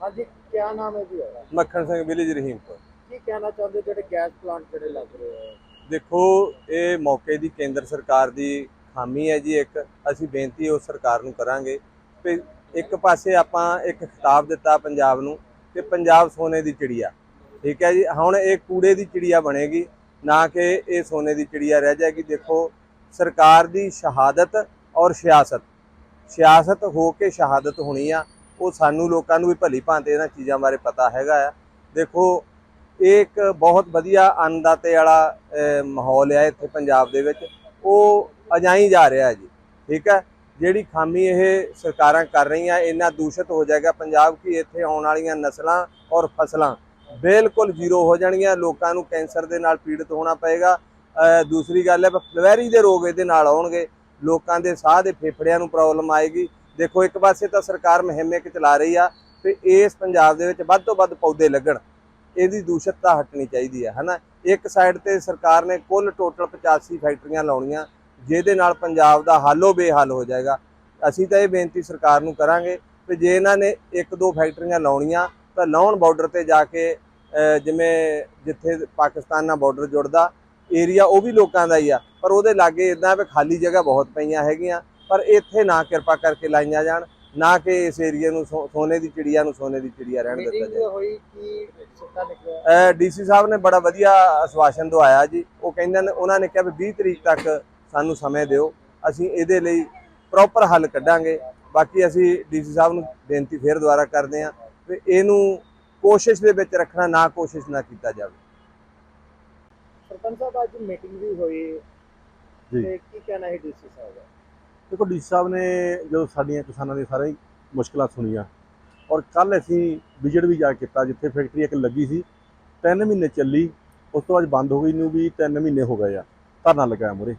ਹਾਂਜੀ ਕੀ ਨਾਮ ਹੈ ਜੀ ਉਹਦਾ? ਮੱਖਣ ਸਿੰਘ ਵਿਲੇਜ ਰਹੀਮਪੁਰ। ਕੀ ਕਹਿਣਾ ਚਾਹੁੰਦੇ ਜਿਹੜੇ ਗੈਸ ਪਲਾਂਟ ਜਿਹੜੇ ਲੱਗ ਰਹੇ ਆ? ਦੇਖੋ ਇਹ ਮੌਕੇ ਦੀ ਕੇਂਦਰ ਸਰਕਾਰ ਦੀ ਖਾਮੀ ਹੈ ਜੀ ਇੱਕ। ਅਸੀਂ ਬੇਨਤੀ ਉਸ ਸਰਕਾਰ ਨੂੰ ਕਰਾਂਗੇ ਕਿ ਇੱਕ ਪਾਸੇ ਆਪਾਂ ਇੱਕ ਖਿਤਾਬ ਦਿੱਤਾ ਪੰਜਾਬ ਨੂੰ ਕਿ ਪੰਜਾਬ ਸੋਨੇ ਦੀ ਚਿੜੀਆ। ਠੀਕ ਹੈ ਜੀ ਹੁਣ ਇਹ ਕੂੜੇ ਦੀ ਚਿੜੀਆ ਬਣੇਗੀ ਨਾ ਕਿ ਇਹ ਸੋਨੇ ਦੀ ਚਿੜੀਆ ਰਹਿ ਜਾਏਗੀ। ਦੇਖੋ ਸਰਕਾਰ ਦੀ ਸ਼ਹਾਦਤ ਔਰ ਸਿਆਸਤ। ਸਿਆਸਤ ਹੋ ਕੇ ਸ਼ਹਾਦਤ ਹੋਣੀ ਆ। ਉਹ ਸਾਨੂੰ ਲੋਕਾਂ ਨੂੰ ਵੀ ਭਲੀ ਭਾਂਤੇ ਇਹਨਾਂ ਚੀਜ਼ਾਂ ਬਾਰੇ ਪਤਾ ਹੈਗਾ ਆ। ਦੇਖੋ, ਇਹ ਇੱਕ ਬਹੁਤ ਵਧੀਆ ਅੰਨਦਾਤੇ ਵਾਲਾ ਮਾਹੌਲ ਹੈ ਇੱਥੇ ਪੰਜਾਬ ਦੇ ਵਿੱਚ। ਉਹ ਅਜਾਈ ਜਾ ਰਿਹਾ ਜੀ, ਠੀਕ ਹੈ ਜਿਹੜੀ ਖਾਮੀ ਇਹ ਸਰਕਾਰਾਂ ਕਰ ਰਹੀਆਂ, ਇੰਨਾ ਦੂਸ਼ਿਤ ਹੋ ਜਾਏਗਾ ਪੰਜਾਬ ਕਿ ਇੱਥੇ ਆਉਣ ਵਾਲੀਆਂ ਨਸਲਾਂ ਔਰ ਫਸਲਾਂ ਬਿਲਕੁਲ ਜ਼ੀਰੋ ਹੋ ਜਾਣਗੀਆਂ। ਲੋਕਾਂ ਨੂੰ ਕੈਂਸਰ ਦੇ ਨਾਲ ਪੀੜਤ ਹੋਣਾ ਪਏਗਾ। ਦੂਸਰੀ ਗੱਲ ਹੈ, ਫਲਵੈਰੀ ਦੇ ਰੋਗ ਇਹਦੇ ਨਾਲ ਆਉਣਗੇ। ਲੋਕਾਂ ਦੇ ਸਾਹ ਦੇ ਫੇਫੜਿਆਂ ਨੂੰ ਪ੍ਰੋਬਲਮ ਆਏਗੀ। ਦੇਖੋ, ਇੱਕ ਪਾਸੇ ਤਾਂ ਸਰਕਾਰ ਮੁਹਿੰਮ ਇੱਕ ਚਲਾ ਰਹੀ ਆ ਕਿ ਇਸ ਪੰਜਾਬ ਦੇ ਵਿੱਚ ਵੱਧ ਤੋਂ ਵੱਧ ਪੌਦੇ ਲੱਗਣ। ਇਹਦੀ ਦੂਸ਼ਿਤਤਾ ਹਟਣੀ ਚਾਹੀਦੀ ਹੈ ਹਨਾ? ਇੱਕ ਸਾਈਡ ਤੇ ਸਰਕਾਰ ਨੇ ਕੁੱਲ ਟੋਟਲ 85 ਫੈਕਟਰੀਆਂ ਲਾਉਣੀਆਂ, ਜਿਹਦੇ ਨਾਲ ਪੰਜਾਬ ਦਾ ਹਾਲੋ ਬੇਹਾਲ ਹੋ ਜਾਏਗਾ। ਅਸੀਂ ਤਾਂ ਇਹ ਬੇਨਤੀ ਸਰਕਾਰ ਨੂੰ ਕਰਾਂਗੇ ਕਿ ਜੇ ਇਹਨਾਂ ਨੇ ਇੱਕ ਦੋ ਫੈਕਟਰੀਆਂ ਲਾਉਣੀਆਂ, ਤਾਂ ਲਾਉਣ ਬਾਰਡਰ ਤੇ ਜਾ ਕੇ ਜਿਵੇਂ ਜਿੱਥੇ ਪਾਕਿਸਤਾਨ ਨਾਲ ਬਾਰਡਰ ਜੁੜਦਾ ਏਰੀਆ ਉਹ ਵੀ ਲੋਕਾਂ ਦਾ ਹੀ ਆ। ਪਰ ਉਹਦੇ ਲਾਗੇ ਇਦਾਂ ਵੀ ਖਾਲੀ ਜਗ੍ਹਾ ਬਹੁਤ ਪਈਆਂ ਹੈਗੀਆਂ। ਪਰ ਇੱਥੇ ਨਾ ਕਿਰਪਾ ਕਰਕੇ ਲਾਈਆਂ ਜਾਣ ਨਾ ਕਿ ਇਸ ਏਰੀਆ ਨੂੰ ਸੋਨੇ ਦੀ ਚਿੜੀਆ ਨੂੰ ਸੋਨੇ ਦੀ ਚਿੜੀਆ ਰਹਿਣ ਦਿੱਤਾ ਜਾਏ। ਹੋਈ ਕੀ ਸਿੱਟਾ ਨਿਕਲਿਆ ਡੀਸੀ ਸਾਹਿਬ ਨੇ ਬੜਾ ਵਧੀਆ ਆਸ਼ਵਾਸਨ ਦਵਾਇਆ ਜੀ। ਉਹ ਕਹਿੰਦੇ ਨੇ ਉਹਨਾਂ ਨੇ ਕਿਹਾ ਵੀ 20 ਤਰੀਕ ਤੱਕ ਸਾਨੂੰ ਸਮੇਂ ਦਿਓ ਅਸੀਂ ਇਹਦੇ ਲਈ ਪ੍ਰੋਪਰ ਹੱਲ ਕੱਢਾਂਗੇ। ਬਾਕੀ ਅਸੀਂ ਡੀਸੀ ਸਾਹਿਬ ਨੂੰ ਬੇਨਤੀ ਫੇਰ ਦੁਬਾਰਾ ਕਰਦੇ ਹਾਂ ਵੀ ਇਹਨੂੰ ਕੋਸ਼ਿਸ਼ ਦੇ ਵਿੱਚ ਰੱਖਣਾ ਨਾ ਕੋਸ਼ਿਸ਼ ਨਾ ਕੀਤਾ ਜਾਵੇ। ਸਰਪੰਚ ਸਾਹਿਬ ਅੱਜ ਮੀਟਿੰਗ ਵੀ ਹੋਈ। ਜੀ। ਤੇ ਕੀ ਕਹਿਣਾ ਹੈ ਡੀਸੀ ਸਾਹਿਬ ਦਾ? ਦੇਖੋ ਡੀ ਸਾਹਿਬ ਨੇ ਜਦੋਂ ਸਾਡੀਆਂ ਕਿਸਾਨਾਂ ਦੀਆਂ ਸਾਰੀਆਂ ਮੁਸ਼ਕਲਾਂ ਸੁਣੀਆਂ ਔਰ ਕੱਲ ਅਸੀਂ ਵਿਜਿਟ ਵੀ ਜਾ ਕੀਤਾ, ਜਿੱਥੇ ਫੈਕਟਰੀ ਇੱਕ ਲੱਗੀ ਸੀ 3 ਮਹੀਨੇ ਚੱਲੀ, ਉਸ ਤੋਂ ਬਾਅਦ ਬੰਦ ਹੋ ਗਈ ਨੂੰ ਵੀ 3 ਮਹੀਨੇ ਹੋ ਗਏ ਆ, ਧਰਨਾ ਲਗਾਇਆ ਮੁਰੇ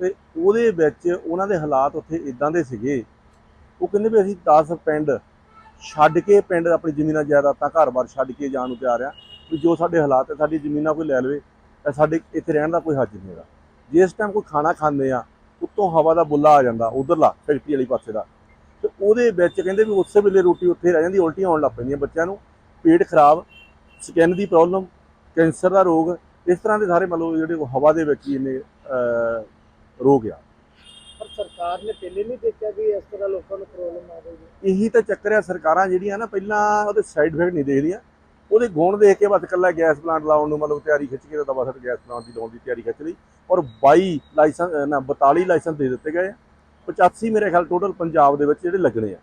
ਤੇ ਉਹਦੇ ਵਿੱਚ ਉਹਨਾਂ ਦੇ ਹਾਲਾਤ ਉੱਥੇ ਇਦਾਂ ਦੇ ਸੀਗੇ, ਉਹ ਕਹਿੰਦੇ ਵੀ ਅਸੀਂ 10 ਪਿੰਡ ਛੱਡ ਕੇ ਪਿੰਡ ਆਪਣੀ ਜ਼ਮੀਨਾਂ ਜਾਇਦਾਦਾਂ ਘਰ-ਬਾਰ ਛੱਡ ਕੇ ਜਾਣ ਨੂੰ ਤਿਆਰ ਆ, ਵੀ ਜੋ ਸਾਡੇ ਹਾਲਾਤ ਹੈ ਸਾਡੀ ਜ਼ਮੀਨਾਂ ਕੋਈ ਲੈ ਲਵੇ, ਤਾਂ ਸਾਡੇ ਇੱਥੇ ਰਹਿਣ ਦਾ ਕੋਈ ਹੱਜ ਨਹੀਂ ਹੈਗਾ। ਜਿਸ ਟਾਈਮ ਕੋਈ ਖਾਣਾ ਖਾਂਦੇ ਆ ਉੱਤੋਂ ਹਵਾ ਦਾ ਬੁੱਲਾ ਆ ਜਾਂਦਾ ਉਧਰਲਾ ਫੈਕਟਰੀ ਵਾਲੀ ਪਾਸੇ ਦਾ। ਤੇ ਉਹਦੇ ਵਿੱਚ ਕਹਿੰਦੇ ਵੀ ਉਸੇ ਵੇਲੇ ਰੋਟੀ ਉੱਥੇ ਰਹਿ ਜਾਂਦੀ ਉਲਟੀਆਂ ਆਉਣ ਲੱਗ ਪੈਂਦੀਆਂ ਬੱਚਿਆਂ ਨੂੰ। ਪੇਟ ਖਰਾਬ ਸਕਿਨ ਦੀ ਪ੍ਰੋਬਲਮ ਕੈਂਸਰ ਦਾ ਰੋਗ ਇਸ ਤਰ੍ਹਾਂ ਦੇ ਸਾਰੇ ਮਤਲਬ ਜਿਹੜੇ ਹਵਾ ਦੇ ਵਿੱਚ ਹੀ ਅਹ, ਰੋਗ ਆ। ਪਰ ਸਰਕਾਰ ਨੇ ਪਹਿਲੇ ਨਹੀਂ ਦੇਖਿਆ ਵੀ ਇਸ ਤਰ੍ਹਾਂ ਲੋਕਾਂ ਨੂੰ ਪ੍ਰੋਬਲਮ ਆ ਰਹੀ ਹੈ। ਇਹੀ ਤਾਂ ਚੱਕਰ ਆ ਸਰਕਾਰਾਂ ਜਿਹੜੀਆਂ ਨਾ ਪਹਿਲਾਂ ਉਹਦੇ ਸਾਈਡ ਇਫੈਕਟ ਨਹੀਂ ਦੇਖਦੀਆਂ। ਉਹਦੇ ਗੁਣ ਦੇਖ ਕੇ ਬਸ ਇਕੱਲਾ ਗੈਸ ਪਲਾਂਟ ਲਾਉਣ ਨੂੰ ਮਤਲਬ ਤਿਆਰੀ ਖਿੱਚ ਕੇ ਤਾਂ ਬਸ ਗੈਸ ਪਲਾਂਟ ਦੀ ਲਾਉਣ ਦੀ ਤਿਆਰੀ ਖਿੱਚ ਲਈ। ਔਰ 22 ਲਾਇਸੈਂਸ ਨਾ 42 ਲਾਇਸੈਂਸ ਦੇ ਦਿੱਤੇ ਗਏ ਆ। 85 ਮੇਰੇ ਖਿਆਲ ਟੋਟਲ ਪੰਜਾਬ ਦੇ ਵਿੱਚ ਜਿਹੜੇ ਲੱਗਣੇ ਆ।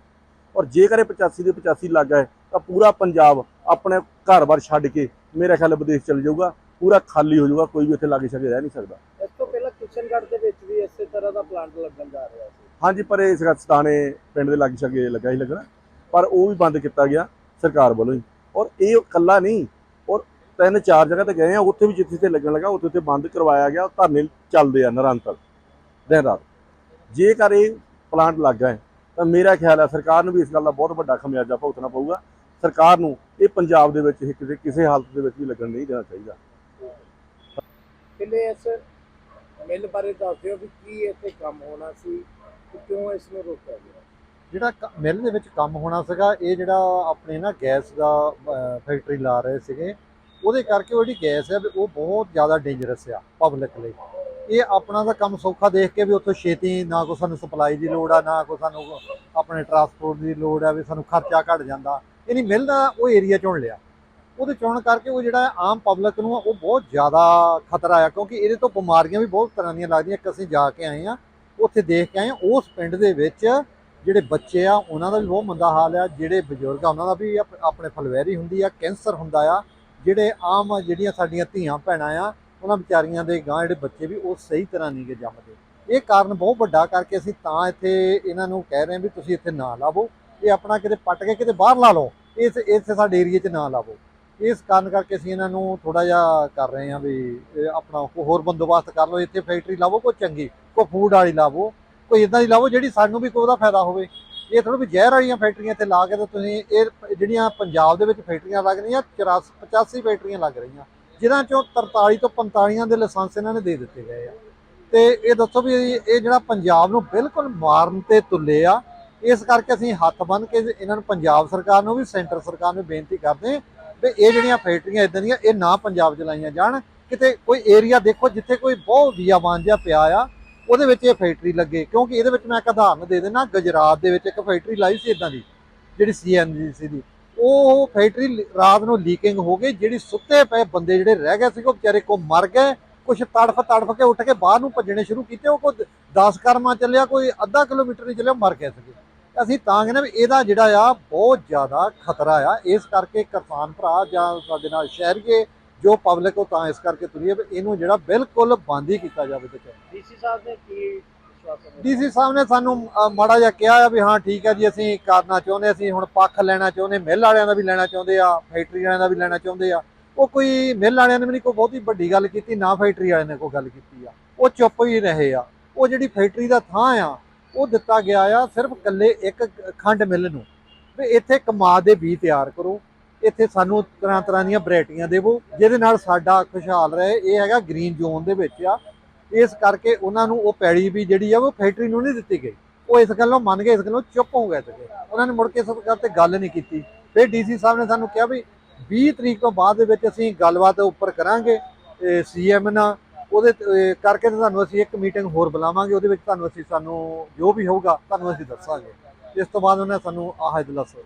ਔਰ ਜੇਕਰ ਇਹ 85 ਦੇ 85 ਲੱਗ ਗਏ ਤਾਂ ਪੂਰਾ ਪੰਜਾਬ ਆਪਣੇ ਘਰ-ਬਾਰ ਛੱਡ ਕੇ ਮੇਰੇ ਖਿਆਲ ਵਿਦੇਸ਼ ਚਲ ਜਾਊਗਾ। ਪੂਰਾ ਖਾਲੀ ਹੋ ਜਾਊਗਾ ਕੋਈ ਵੀ ਇੱਥੇ ਲਾਗੇ ਛਾਗੇ ਰਹਿ ਨਹੀਂ ਸਕਦਾ। ਇਸ ਤੋਂ ਪਹਿਲਾਂ ਕਿਸ਼ਨਗੜ੍ਹ ਦੇ ਵਿੱਚ ਵੀ ਇਸੇ ਤਰ੍ਹਾਂ ਦਾ ਪਲਾਂਟ ਲੱਗਣ ਜਾ ਰਿਹਾ ਸੀ। ਹਾਂਜੀ ਪਰ ਇਹ ਸਤਾਣੇ ਪਿੰਡ ਦੇ ਲਾਗੇ ਛਾਗੇ ਲੱਗਾ ਹੀ ਲੱਗਣਾ। ਪਰ ਉਹ ਵੀ ਬੰਦ ਕੀਤਾ ਗਿਆ ਸਰਕਾਰ ਵੱਲੋਂ ਹੀ। ਔਰ ਇਹ ਇਕੱਲਾ ਨਹੀਂ, ਔਰ ਤਿੰਨ ਚਾਰ ਜਗ੍ਹਾ ਤੇ ਗਏ ਆ, ਉੱਥੇ ਵੀ ਜਿੱਥੇ ਜਿੱਥੇ ਲੱਗਣ ਲੱਗਾ, ਉੱਥੇ ਉੱਥੇ ਬੰਦ ਕਰਵਾਇਆ ਗਿਆ, ਧਰਨੇ ਚੱਲਦੇ ਆ ਨਿਰੰਤਰ, ਦਿਨ ਰਾਤ। ਜੇਕਰ ਇਹ ਪਲਾਂਟ ਲੱਗ ਗਏ, ਤਾਂ ਮੇਰਾ ਖਿਆਲ ਹੈ ਸਰਕਾਰ ਨੂੰ ਵੀ ਇਸ ਗੱਲ ਦਾ ਬਹੁਤ ਵੱਡਾ ਖਮਿਆਜਾ ਭੁਗਤਣਾ ਪਊਗਾ। ਸਰਕਾਰ ਨੂੰ ਇਹ ਪੰਜਾਬ ਦੇ ਵਿੱਚ ਇਹ ਕਿਸੇ ਕਿਸੇ ਹਾਲਤ ਦੇ ਵਿੱਚ ਵੀ ਲੱਗਣ ਨਹੀਂ ਦੇਣਾ ਚਾਹੀਦਾ। ਪਹਿਲੇ ਇਸ ਮਿਲ ਬਾਰੇ ਦੱਸ ਦਿਓ ਵੀ ਕੀ ਇੱਥੇ ਕੰਮ ਹੋਣਾ ਸੀ ਕਿਉਂ ਇਸ ਨੂੰ ਰੋਕਿਆ ਗਿਆ? ਜਿਹੜਾ ਕ- ਮਿਲ ਦੇ ਵਿੱਚ ਕੰਮ ਹੋਣਾ ਸੀਗਾ ਇਹ ਜਿਹੜਾ ਆਪਣੇ ਨਾ ਗੈਸ ਦਾ ਫੈਕਟਰੀ ਲਾ ਰਹੇ ਸੀਗੇ ਉਹਦੇ ਕਰਕੇ ਉਹ ਜਿਹੜੀ ਗੈਸ ਹੈ ਵੀ ਉਹ ਬਹੁਤ ਜ਼ਿਆਦਾ ਡੇਂਜਰਸ ਆ ਪਬਲਿਕ ਲਈ। ਇਹ ਆਪਣਾ ਦਾ ਕੰਮ ਸੌਖਾ ਦੇਖ ਕੇ ਵੀ ਉੱਥੋਂ ਛੇਤੀ ਨਾ ਕੋ ਸਾਨੂੰ ਸਪਲਾਈ ਦੀ ਲੋੜ ਆ ਨਾ ਕੋ ਸਾਨੂੰ ਆਪਣੇ ਟਰਾਂਸਪੋਰਟ ਦੀ ਲੋੜ ਆ ਵੀ ਸਾਨੂੰ ਖਰਚਾ ਘਟ ਜਾਂਦਾ। ਇਹ ਨਹੀਂ ਮਿਲਦਾ ਉਹ ਏਰੀਆ ਚੁਣ ਲਿਆ। ਉਹਦੇ ਚੁਣਨ ਕਰਕੇ ਉਹ ਜਿਹੜਾ ਆਮ ਪਬਲਿਕ ਨੂੰ ਉਹ ਬਹੁਤ ਜ਼ਿਆਦਾ ਖਤਰਾ ਆ ਕਿਉਂਕਿ ਇਹਦੇ ਤੋਂ ਬਿਮਾਰੀਆਂ ਵੀ ਬਹੁਤ ਤਰ੍ਹਾਂ ਦੀਆਂ ਲੱਗਦੀਆਂ। ਇੱਕ ਅਸੀਂ ਜਾ ਕੇ ਆਏ ਆ ਉੱਥੇ ਦੇਖ ਕੇ ਆਏ ਹਾਂ, ਉਸ ਪਿੰਡ ਦੇ ਵਿੱਚ ਜਿਹੜੇ ਬੱਚੇ ਆ, ਉਹਨਾਂ ਦਾ ਵੀ ਬਹੁਤ ਮੰਦਾ ਹਾਲ ਆ। ਜਿਹੜੇ ਬਜ਼ੁਰਗ ਆ, ਉਹਨਾਂ ਦਾ ਵੀ ਆਪਣੇ ਫਲਵੈਰੀ ਹੁੰਦੀ ਆ, ਕੈਂਸਰ ਹੁੰਦਾ ਆ। ਜਿਹੜੇ ਆਮ ਜਿਹੜੀਆਂ ਸਾਡੀਆਂ ਧੀਆਂ ਭੈਣਾਂ ਆ, ਉਹਨਾਂ ਵਿਚਾਰੀਆਂ ਦੇ ਗਾਂ ਜਿਹੜੇ ਬੱਚੇ ਵੀ ਉਹ ਸਹੀ ਤਰ੍ਹਾਂ ਨਹੀਂ ਗੇ ਜੰਮਦੇ। ਇਹ ਕਾਰਨ ਬਹੁਤ ਵੱਡਾ ਕਰਕੇ ਅਸੀਂ ਤਾਂ ਇੱਥੇ ਇਹਨਾਂ ਨੂੰ ਕਹਿ ਰਹੇ ਹਾਂ ਵੀ ਤੁਸੀਂ ਇੱਥੇ ਨਾ ਲਾਵੋ। ਇਹ ਆਪਣਾ ਕਿਤੇ ਪੱਟ ਕੇ ਕਿਤੇ ਬਾਹਰ ਲਾ ਲਓ। ਇਸ ਇੱਥੇ ਸਾਡੇ ਏਰੀਏ 'ਚ ਨਾ ਲਾਵੋ। ਇਸ ਕਾਰਨ ਕਰਕੇ ਅਸੀਂ ਇਹਨਾਂ ਨੂੰ ਥੋੜਾ ਜਿਹਾ ਕਰ ਰਹੇ ਹਾਂ ਵੀ ਆਪਣਾ ਹੋਰ ਬੰਦੋਬਸਤ ਕਰ ਲਓ। ਇੱਥੇ ਫੈਕਟਰੀ ਲਾਵੋ ਕੋਈ ਚੰਗੀ, ਕੋਈ ਫੂਡ ਵਾਲੀ ਲਾਵੋ। ਕੋਈ ਇਦਾਂ ਦੀ ਲਾਵੋ ਜਿਹੜੀ ਸਾਨੂੰ ਵੀ ਕੋਈ ਉਹਦਾ ਫਾਇਦਾ ਹੋਵੇ। ਇਹ ਥੋੜਾ ਵੀ ਜ਼ਹਿਰ ਵਾਲੀਆਂ ਫੈਕਟਰੀਆਂ ਇੱਥੇ ਲਾ ਕੇ ਤਾਂ ਤੁਸੀਂ ਇਹ ਜਿਹੜੀਆਂ ਪੰਜਾਬ ਦੇ ਵਿੱਚ ਫੈਕਟਰੀਆਂ ਲੱਗ ਰਹੀਆਂ 84 85 ਫੈਕਟਰੀਆਂ ਲੱਗ ਰਹੀਆਂ। ਜਿਨ੍ਹਾਂ ਚੋਂ 43 ਤੋਂ 45 ਦੇ ਲਾਇਸੈਂਸ ਇਹਨਾਂ ਨੇ ਦੇ ਦਿੱਤੇ ਗਏ ਆ। ਤੇ ਇਹ ਦੱਸੋ ਵੀ ਇਹ ਜਿਹੜਾ ਪੰਜਾਬ ਨੂੰ ਬਿਲਕੁਲ ਮਾਰਨ ਤੇ ਤੁੱਲੇ ਆ, ਇਸ ਕਰਕੇ ਅਸੀਂ ਹੱਥ ਬੰਨ੍ਹ ਕੇ ਇਹਨਾਂ ਨੂੰ ਪੰਜਾਬ ਸਰਕਾਰ ਨੂੰ ਵੀ, ਸੈਂਟਰ ਸਰਕਾਰ ਨੂੰ ਬੇਨਤੀ ਕਰਦੇ ਵੀ ਇਹ ਜਿਹੜੀਆਂ ਫੈਕਟਰੀਆਂ ਇਦਾਂ ਦੀਆਂ, ਇਹ ਨਾ ਪੰਜਾਬ 'ਚ ਲਾਈਆਂ ਜਾਣ। ਕਿਤੇ ਕੋਈ ਏਰੀਆ ਦੇਖੋ ਜਿੱਥੇ ਕੋਈ ਬਹੁਤ ਬੀਆਬਾਨ ਜਿਹਾ ਪਿਆ ਆ ਉਹਦੇ ਵਿੱਚ ਇਹ ਫੈਕਟਰੀ ਲੱਗੇ। ਕਿਉਂਕਿ ਇਹਦੇ ਵਿੱਚ ਮੈਂ ਇੱਕ ਉਦਾਹਰਨ ਦੇ ਦੇਣਾ ਗੁਜਰਾਤ ਦੇ ਵਿੱਚ ਇੱਕ ਫੈਕਟਰੀ ਲਾਈ ਸੀ ਇਦਾਂ ਦੀ, ਜਿਹੜੀ ਸੀਐਨਜੀਸੀ ਦੀ। ਉਹ ਫੈਕਟਰੀ ਰਾਤ ਨੂੰ ਲੀਕਿੰਗ ਹੋ ਗਈ, ਜਿਹੜੀ ਸੁੱਤੇ ਪਏ ਬੰਦੇ ਜਿਹੜੇ ਰਹਿ ਗਏ ਸੀ ਉਹ ਵਿਚਾਰੇ ਕੋ ਮਰ ਗਏ। ਕੁਝ ਤੜਫ ਤੜਫ ਕੇ ਉੱਠ ਕੇ ਬਾਹਰ ਨੂੰ ਭੱਜਣੇ ਸ਼ੁਰੂ ਕੀਤੇ, ਉਹ ਕੋਈ 10 ਕਰਮਾ ਚੱਲਿਆ, ਕੋਈ ਅੱਧਾ ਕਿਲੋਮੀਟਰ ਨਹੀਂ ਚੱਲਿਆ, ਮਰ ਗਏ ਸੀਗੇ। ਅਸੀਂ ਤਾਂ ਕਹਿੰਦੇ ਵੀ ਇਹਦਾ ਜਿਹੜਾ ਆ, ਬਹੁਤ ਜ਼ਿਆਦਾ ਖਤਰਾ ਆ। ਇਸ ਕਰਕੇ ਕਿਸਾਨ ਭਰਾ ਜਾਂ ਸਾਡੇ ਨਾਲ ਸ਼ਹਿਰੀਏ ਜੋ ਪਬਲਿਕ ਉਹ ਤਾਂ ਇਸ ਕਰਕੇ ਤੁਰੀ ਹੈ ਵੀ ਇਹਨੂੰ ਜਿਹੜਾ ਬਿਲਕੁਲ ਬੰਦ ਹੀ ਕੀਤਾ ਜਾਵੇ ਤੇ ਡੀਸੀ ਸਾਹਿਬ ਨੇ ਕੀ ਡੀਸੀ ਸਾਹਿਬ ਨੇ ਸਾਨੂੰ ਮਾੜਾ ਜਿਹਾ ਕਿਹਾ ਆ ਵੀ ਹਾਂ ਠੀਕ ਹੈ ਜੀ ਅਸੀਂ ਕਰਨਾ ਚਾਹੁੰਦੇ ਅਸੀਂ ਹੁਣ ਪੱਖ ਲੈਣਾ ਚਾਹੁੰਦੇ ਮਿੱਲ ਵਾਲਿਆਂ ਦਾ ਵੀ ਲੈਣਾ ਚਾਹੁੰਦੇ ਆ ਫੈਕਟਰੀ ਵਾਲਿਆਂ ਦਾ ਵੀ ਲੈਣਾ ਚਾਹੁੰਦੇ ਆ। ਉਹ ਕੋਈ ਮਿੱਲ ਵਾਲਿਆਂ ਨੇ ਵੀ ਨਹੀਂ ਕੋਈ ਬਹੁਤੀ ਵੱਡੀ ਗੱਲ ਕੀਤੀ ਨਾ ਫੈਕਟਰੀ ਵਾਲਿਆਂ ਨੇ ਕੋਈ ਗੱਲ ਕੀਤੀ ਆ। ਉਹ ਚੁੱਪ ਹੀ ਰਹੇ ਆ। ਉਹ ਜਿਹੜੀ ਫੈਕਟਰੀ ਦਾ ਥਾਂ ਆ ਉਹ ਦਿੱਤਾ ਗਿਆ ਆ ਸਿਰਫ ਇਕੱਲੇ ਇੱਕ ਖੰਡ ਮਿੱਲ ਨੂੰ। ਵੀ ਇੱਥੇ ਕਮਾਦ ਦੇ ਬੀਜ ਤਿਆਰ ਕਰੋ। ਇੱਥੇ ਸਾਨੂੰ ਤਰ੍ਹਾਂ ਤਰ੍ਹਾਂ ਦੀਆਂ ਵੈਰਾਈਟੀਆਂ ਦੇਵੋ, ਜਿਹਦੇ ਨਾਲ ਸਾਡਾ ਖੁਸ਼ਹਾਲ ਰਹੇ। ਇਹ ਹੈਗਾ ਗ੍ਰੀਨ ਜ਼ੋਨ ਦੇ ਵਿੱਚ ਆ। ਇਸ ਕਰਕੇ ਉਹਨਾਂ ਨੂੰ ਉਹ ਪੈੜੀ ਵੀ ਜਿਹੜੀ ਆ, ਉਹ ਫੈਕਟਰੀ ਨੂੰ ਨਹੀਂ ਦਿੱਤੀ ਗਈ। ਉਹ ਇਸ ਗੱਲੋਂ ਮੰਨ ਗਏ, ਇਸ ਗੱਲੋਂ ਚੁੱਪ ਹੋ ਗਏ ਸੀਗੇ। ਉਹਨਾਂ ਨੇ ਮੁੜ ਕੇ ਇਸ ਗੱਲ ਤੇ ਗੱਲ ਨਹੀਂ ਕੀਤੀ। ਫਿਰ ਡੀਸੀ ਸਾਹਿਬ ਨੇ ਸਾਨੂੰ ਕਿਹਾ ਵੀ 20 ਤਰੀਕ ਤੋਂ ਬਾਅਦ ਦੇ ਵਿੱਚ ਅਸੀਂ ਗੱਲਬਾਤ ਉੱਪਰ ਕਰਾਂਗੇ ਸੀਐਮ ਨਾਲ। ਉਹਦੇ ਕਰਕੇ ਤੇ ਤੁਹਾਨੂੰ ਅਸੀਂ ਇੱਕ ਮੀਟਿੰਗ ਹੋਰ ਬੁਲਾਵਾਂਗੇ। ਉਹਦੇ ਵਿੱਚ ਤੁਹਾਨੂੰ ਅਸੀਂ, ਸਾਨੂੰ ਜੋ ਵੀ ਹੋਊਗਾ, ਤੁਹਾਨੂੰ ਅਸੀਂ ਦੱਸਾਂਗੇ। ਇਸ ਤੋਂ ਬਾਅਦ ਉਹਨੇ ਸਾਨੂੰ ਆਹ ਦਿਲਾਸਾ